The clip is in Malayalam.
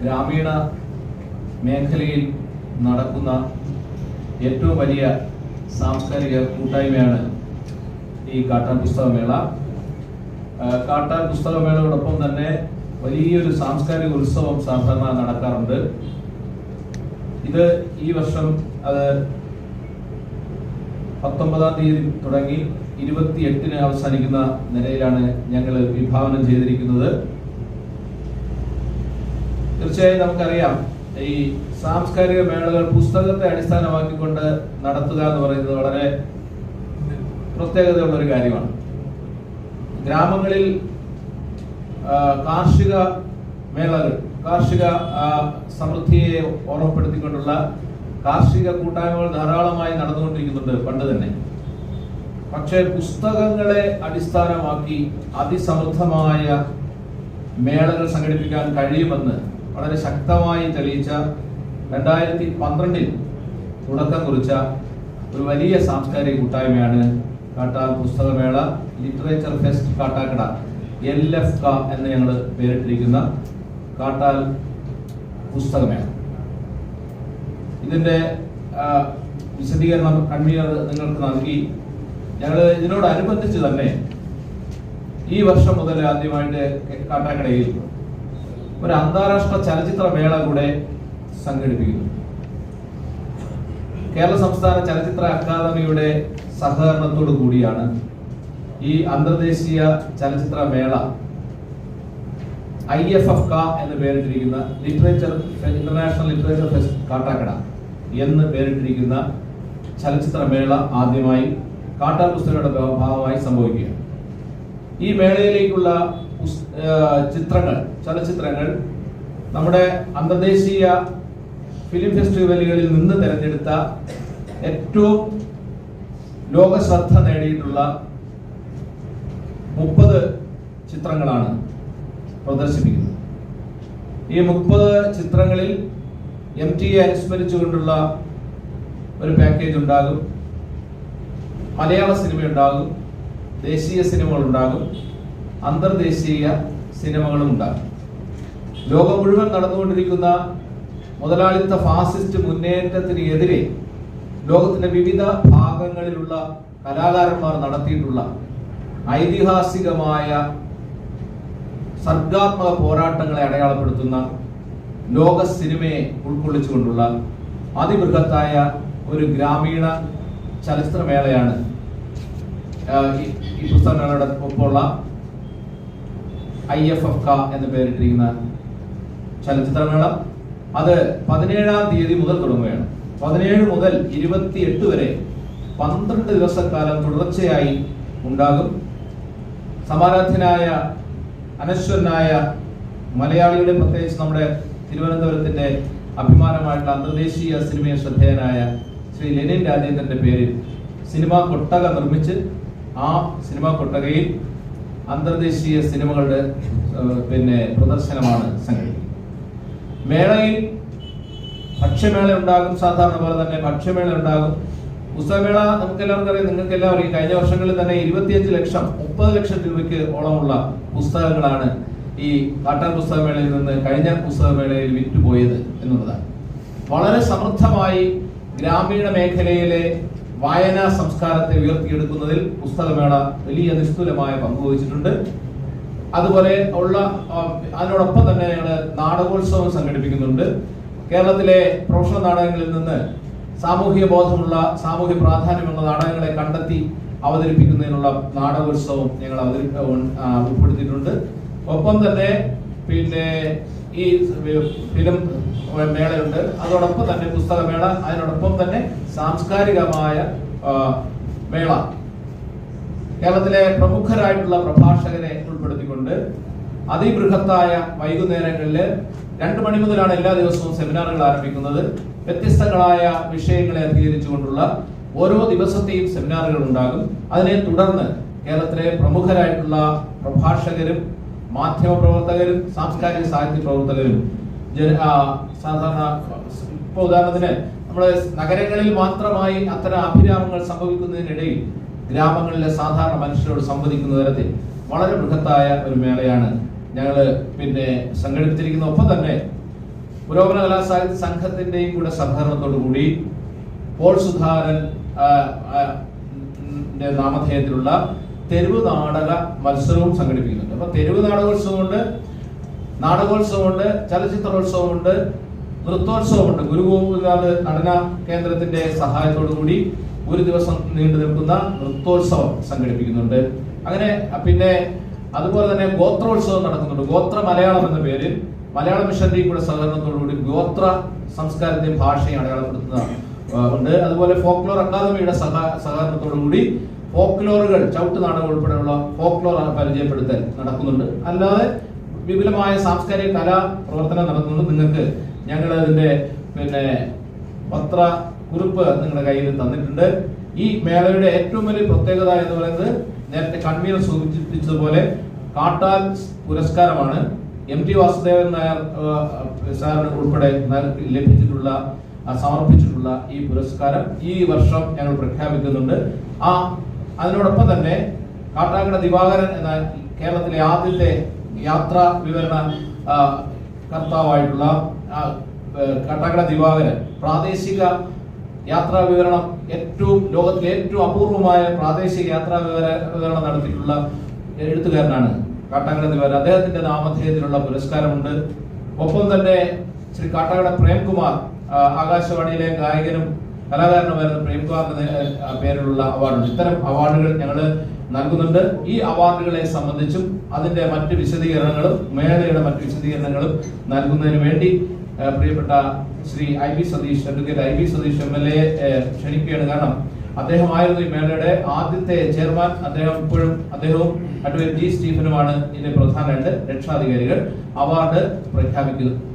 ഗ്രാമീണ മേഖലയിൽ നടക്കുന്ന ഏറ്റവും വലിയ സാംസ്കാരിക കൂട്ടായ്മയാണ് ഈ കാട്ടാൻ പുസ്തകമേള കാട്ടാൻ പുസ്തകമേളയോടൊപ്പം തന്നെ വലിയൊരു സാംസ്കാരിക ഉത്സവം സാധാരണ നടക്കാറുണ്ട്. ഇത് ഈ വർഷം അത് പത്തൊമ്പതാം തീയതി തുടങ്ങി ഇരുപത്തി എട്ടിന് അവസാനിക്കുന്ന നിലയിലാണ് ഞങ്ങൾ വിഭാവനം ചെയ്തിരിക്കുന്നത്. തീർച്ചയായും നമുക്കറിയാം. ഈ സാംസ്കാരിക മേളകൾ പുസ്തകത്തെ അടിസ്ഥാനമാക്കിക്കൊണ്ട് നടത്തുക എന്ന് പറയുന്നത് വളരെ പ്രത്യേകതയുള്ള ഒരു കാര്യമാണ്. ഗ്രാമങ്ങളിൽ കാർഷിക മേളകൾ കാർഷിക സമൃദ്ധിയെ ഓർമ്മപ്പെടുത്തിക്കൊണ്ടുള്ള കാർഷിക കൂട്ടായ്മകൾ ധാരാളമായി നടന്നുകൊണ്ടിരിക്കുന്നുണ്ട് പണ്ട് തന്നെ. പക്ഷേ പുസ്തകങ്ങളെ അടിസ്ഥാനമാക്കി അതിസമൃദ്ധമായ മേളകൾ സംഘടിപ്പിക്കാൻ കഴിയുമെന്ന് വളരെ ശക്തമായി തെളിയിച്ച രണ്ടായിരത്തി പന്ത്രണ്ടിൽ തുടക്കം കുറിച്ച ഒരു വലിയ സാംസ്കാരിക കൂട്ടായ്മയാണ് Kattal പുസ്തകമേള literature fest Kattakada L F K എന്ന് ഞങ്ങൾ പേരിട്ടിരിക്കുന്ന കാട്ടാൽ പുസ്തകമേള. ഇതിന്റെ വിശദീകരണം കൺവീനർ നിങ്ങൾക്ക് നൽകി. ഞങ്ങൾ ഇതിനോടനുബന്ധിച്ച് തന്നെ ഈ വർഷം മുതൽ ആദ്യമായിട്ട് കാട്ടാക്കടയിൽ ഒരു അന്താരാഷ്ട്ര ചലച്ചിത്ര മേള കൂടെ സംഘടിപ്പിക്കുന്നു. കേരള സംസ്ഥാന ചലച്ചിത്ര അക്കാദമിയുടെ സഹകരണത്തോടു കൂടിയാണ് ഈ അന്തർദേശീയ ചലച്ചിത്ര മേള ഐ എഫ് എഫ് ക എന്ന് പേരിട്ടിരിക്കുന്ന literature international literature fest Kattakada എന്ന് പേരിട്ടിരിക്കുന്ന ചലച്ചിത്ര മേള ആദ്യമായി കാട്ടാ പുസ്തകയുടെ ഭാഗമായി സംഭവിക്കുകയാണ്. ഈ മേളയിലേക്കുള്ള ചിത്രങ്ങൾ ചലച്ചിത്രങ്ങൾ നമ്മുടെ അന്തർദേശീയ ഫിലിം ഫെസ്റ്റിവലുകളിൽ നിന്ന് തിരഞ്ഞെടുത്ത ഏറ്റവും ലോക ശ്രദ്ധ നേടിയിട്ടുള്ള മുപ്പത് ചിത്രങ്ങളാണ് പ്രദർശിപ്പിക്കുന്നത്. ഈ മുപ്പത് ചിത്രങ്ങളിൽ എം ടി എ അനുസ്മരിച്ചുകൊണ്ടുള്ള ഒരു പാക്കേജ് ഉണ്ടാകും. മലയാള സിനിമ ഉണ്ടാകും. ദേശീയ സിനിമകൾ ഉണ്ടാകും അന്തർദേശീയ സിനിമകളും ഉണ്ടാക്കി ലോകം മുഴുവൻ നടന്നുകൊണ്ടിരിക്കുന്ന മുതലാളിത്ത ഫാസിസ്റ്റ് മുന്നേറ്റത്തിനെതിരെ ലോകത്തിന്റെ വിവിധ ഭാഗങ്ങളിലുള്ള കലാകാരന്മാർ നടത്തിയിട്ടുള്ള ഐതിഹാസികമായ സർഗാത്മക പോരാട്ടങ്ങളെ അടയാളപ്പെടുത്തുന്ന ലോക സിനിമയെ ഉൾക്കൊള്ളിച്ചുകൊണ്ടുള്ള അതിബൃഹത്തായ ഒരു ഗ്രാമീണ ചലച്ചിത്രമേളയാണ് ഈ- പുസ്തകങ്ങളുടെ ഒപ്പമുള്ള ഐ എഫ് എഫ് ക എന്ന് പേരിട്ടിരിക്കുന്ന ചലച്ചിത്രമേള അത് പതിനേഴാം തീയതി മുതൽ തുടങ്ങുകയാണ്. പതിനേഴ് മുതൽ ഇരുപത്തിയെട്ട് വരെ പന്ത്രണ്ട് ദിവസക്കാലം തുടർച്ചയായി ഉണ്ടാകും. സമാരാധ്യനായ അനശ്വരനായ മലയാളിയുടെ പ്രത്യേകിച്ച് നമ്മുടെ തിരുവനന്തപുരത്തിന്റെ അഭിമാനമായിട്ടുള്ള അന്തർദേശീയ സിനിമയെ ശ്രദ്ധേയനായ ശ്രീ ലെനിൻ രാജേന്ദ്രന്റെ പേരിൽ സിനിമാ കൊട്ടക നിർമ്മിച്ച് ആ സിനിമാ കൊട്ടകയിൽ അന്തർദേശീയ സിനിമകളുടെ പിന്നെ പ്രദർശനമാണ് സംഘടിപ്പിക്കുന്നത്. മേളയിൽ ഭക്ഷ്യമേള ഉണ്ടാകും സാധാരണ പോലെ തന്നെ ഭക്ഷ്യമേള ഉണ്ടാകും. പുസ്തകമേള നമുക്ക് എല്ലാവർക്കും അറിയാം. നിങ്ങൾക്ക് എല്ലാവരും അറിയാം കഴിഞ്ഞ വർഷങ്ങളിൽ തന്നെ ഇരുപത്തിയഞ്ച് ലക്ഷം മുപ്പത് ലക്ഷം രൂപയ്ക്ക് ഓളമുള്ള പുസ്തകങ്ങളാണ് ഈ കാട്ടാൻ പുസ്തകമേളയിൽ നിന്ന് കഴിഞ്ഞ പുസ്തകമേളയിൽ വിറ്റുപോയത് എന്നുള്ളതാണ്. വളരെ സമൃദ്ധമായി ഗ്രാമീണ മേഖലയിലെ വായനാ സംസ്കാരത്തെ ഉയർത്തിയെടുക്കുന്നതിൽ പുസ്തകമേള വലിയ നിസ്തുലമായ പങ്കുവഹിച്ചിട്ടുണ്ട് അതുപോലെ ഉള്ള അതിനോടൊപ്പം തന്നെ ഞങ്ങൾ നാടകോത്സവം സംഘടിപ്പിക്കുന്നുണ്ട്. കേരളത്തിലെ പ്രൊഫഷണൽ നാടകങ്ങളിൽ നിന്ന് സാമൂഹിക ബോധമുള്ള സാമൂഹ്യ പ്രാധാന്യമുള്ള നാടകങ്ങളെ കണ്ടെത്തി അവതരിപ്പിക്കുന്നതിനുള്ള നാടകോത്സവം ഞങ്ങൾ അവതരി ഉൾപ്പെടുത്തിയിട്ടുണ്ട്. ഒപ്പം തന്നെ പിന്നെ ഈ ഫിലിം മേളയുണ്ട്. അതോടൊപ്പം തന്നെ പുസ്തകമേള അതിനോടൊപ്പം തന്നെ സാംസ്കാരികമായ മേള. കേരളത്തിലെ പ്രമുഖരായിട്ടുള്ള പ്രഭാഷകരെ ഉൾപ്പെടുത്തിക്കൊണ്ട് അതിബൃഹത്തായ വൈകുന്നേരങ്ങളിൽ രണ്ടു മണി മുതലാണ് എല്ലാ ദിവസവും സെമിനാറുകൾ ആരംഭിക്കുന്നത്. വ്യത്യസ്തങ്ങളായ വിഷയങ്ങളെ അധികരിച്ചുകൊണ്ടുള്ള ഓരോ ദിവസത്തെയും സെമിനാറുകൾ ഉണ്ടാകും. അതിനെ തുടർന്ന് കേരളത്തിലെ പ്രമുഖരായിട്ടുള്ള പ്രഭാഷകരും മാധ്യമ പ്രവർത്തകരും സാംസ്കാരിക സാഹിത്യ പ്രവർത്തകരും. സാധാരണ ഇപ്പൊ ഉദാഹരണത്തിന് നമ്മുടെ നഗരങ്ങളിൽ മാത്രമായി അത്തരം അഭിരാമങ്ങൾ സംഭവിക്കുന്നതിനിടയിൽ ഗ്രാമങ്ങളിലെ സാധാരണ മനുഷ്യരോട് സംവദിക്കുന്ന തരത്തിൽ വളരെ ബൃഹത്തായ ഒരു മേളയാണ് ഞങ്ങൾ പിന്നെ സംഘടിപ്പിച്ചിരിക്കുന്ന ഒപ്പം തന്നെ പുരോഗമന കലാസാഹിത്യ സംഘത്തിന്റെയും കൂടെ സഹകരണത്തോടു കൂടി പോൾ ആ, നാമധേയത്തിലുള്ള തെരുവ് നാടക മത്സരവും സംഘടിപ്പിക്കുന്നുണ്ട് അപ്പൊ തെരുവ് നാടകോത്സവമുണ്ട് നാടകോത്സവമുണ്ട് ചലച്ചിത്രോത്സവമുണ്ട് നൃത്തോത്സവമുണ്ട്. ഗുരുഗോപിനാഥ് നടന കേന്ദ്രത്തിന്റെ സഹായത്തോടു കൂടി ഒരു ദിവസം നീണ്ടു നിൽക്കുന്ന നൃത്തോത്സവം സംഘടിപ്പിക്കുന്നുണ്ട്. അങ്ങനെ പിന്നെ അതുപോലെ തന്നെ ഗോത്രോത്സവം നടക്കുന്നുണ്ട്. ഗോത്ര മലയാളം എന്ന പേരിൽ മലയാള മിഷന്റെയും കൂടെ സഹകരണത്തോടുകൂടി ഗോത്ര സംസ്കാരത്തെയും ഭാഷയും അടയാളപ്പെടുത്തുന്ന ഉണ്ട്. അതുപോലെ ഫോക്ലോർ അക്കാദമിയുടെ സഹ സഹകരണത്തോടുകൂടി ഫോക്ലോറുകൾ ചവിട്ട് നാടകം ഉൾപ്പെടെയുള്ള ഫോക്ലോർ പരിചയപ്പെടുത്തൽ നടക്കുന്നുണ്ട്. അല്ലാതെ വിപുലമായ സാംസ്കാരിക കലാ പ്രവർത്തനം നടത്തുന്നുണ്ട് നിങ്ങൾക്ക് ഞങ്ങൾ അതിന്റെ പിന്നെ പത്ര കുറിപ്പ് നിങ്ങളുടെ കയ്യിൽ തന്നിട്ടുണ്ട്. ഈ മേളയുടെ ഏറ്റവും വലിയ പ്രത്യേകത എന്ന് പറയുന്നത് നേരത്തെ കൺവീനർ സൂചിപ്പിച്ചതുപോലെ കാട്ടാൽ പുരസ്കാരമാണ്. എം ടി വാസുദേവൻ നായർ സാറിന് ഉൾപ്പെടെ ലഭിച്ചിട്ടുള്ള സമർപ്പിച്ചിട്ടുള്ള ഈ പുരസ്കാരം ഈ വർഷം ഞങ്ങൾ പ്രഖ്യാപിക്കുന്നുണ്ട്. ആ അതിനോടൊപ്പം തന്നെ കാട്ടാക്കട ദിവാകരൻ എന്ന കേരളത്തിലെ ആദ്യത്തെ യാത്രാ വിവരണ കർത്താവായിട്ടുള്ള കാട്ടാക്കട ദിവാകരൻ പ്രാദേശിക യാത്രാ വിവരണം ഏറ്റവും ലോകത്തിലെ ഏറ്റവും അപൂർവമായ പ്രാദേശിക യാത്രാ വിവര വിവരണം നടത്തിയിട്ടുള്ള എഴുത്തുകാരനാണ് കാട്ടാക്കട ദിവാകരൻ. അദ്ദേഹത്തിന്റെ നാമധേയത്തിലുള്ള പുരസ്കാരമുണ്ട്. ഒപ്പം തന്നെ ശ്രീ കാട്ടാക്കട പ്രേംകുമാർ ആകാശവാണിയിലെ ഗായകനും കലാകാരനുമായിരുന്ന പ്രേംകുമാറിന്റെ പേരിലുള്ള അവാർഡുണ്ട്. ഇത്തരം അവാർഡുകൾ ഞങ്ങൾ നൽകുന്നുണ്ട്. ഈ അവാർഡുകളെ സംബന്ധിച്ചും അതിന്റെ മറ്റ് വിശദീകരണങ്ങളും മേളയുടെ മറ്റ് വിശദീകരണങ്ങളും നൽകുന്നതിന് വേണ്ടി പ്രിയപ്പെട്ട Shri I V Satheesh advocate I V Satheesh M L A ക്ഷണിക്കുകയാണ്. കാരണം അദ്ദേഹമായിരുന്നു ഈ മേളയുടെ ആദ്യത്തെ ചെയർമാൻ. അദ്ദേഹം ഇപ്പോഴും അദ്ദേഹവും അഡ്വക്കേറ്റ് ജി. സ്റ്റീഫനുമാണ് ഇതിന്റെ പ്രധാന രണ്ട് രക്ഷാധികാരികൾ. അവാർഡ് പ്രഖ്യാപിക്കുന്നു.